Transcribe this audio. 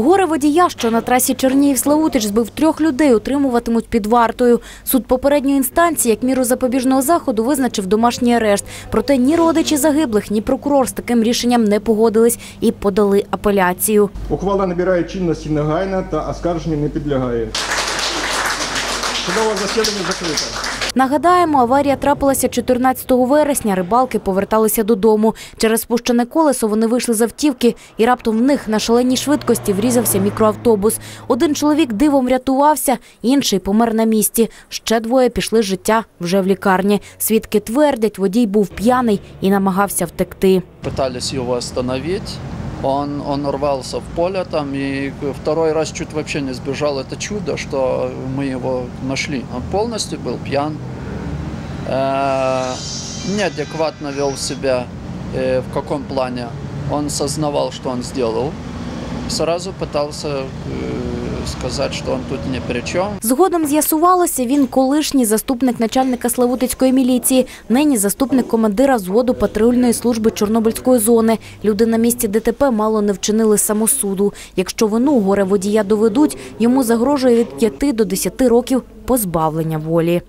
Горе водія, що на трасі Чернігів-Славутич збив трьох людей, утримуватимуть під вартою. Суд попередньої інстанції, як міру запобіжного заходу, визначив домашній арешт. Проте ні родичі загиблих, ні прокурор з таким рішенням не погодились і подали апеляцію. Ухвала набирає чинності негайно та оскарженню не підлягає. Судове засідання закрите. Нагадаємо, аварія трапилася 14 вересня. Рибалки поверталися додому. Через спущене колесо вони вийшли з автівки, і раптом в них на шаленій швидкості врізався мікроавтобус. Один чоловік дивом рятувався, інший помер на місці. Ще двоє пішли з життя вже в лікарні. Свідки твердять, водій був п'яний і намагався втекти. пытались его остановить. Он, он рвался в поле там и второй раз чуть вообще не сбежал. Это чудо, что мы его нашли. Он полностью был пьян, э, неадекватно вел себя. Э, в каком плане? Он сознавал, что он сделал. Сразу пытался э, сказать, що він тут ні при чому. Згодом з'ясувалося, він колишній заступник начальника Славутицької міліції, нині заступник командира зводу патрульної служби Чорнобильської зони. Люди на місці ДТП мало не вчинили самосуду. Якщо вину горе водія доведуть, йому загрожує від 5 до 10 років позбавлення волі.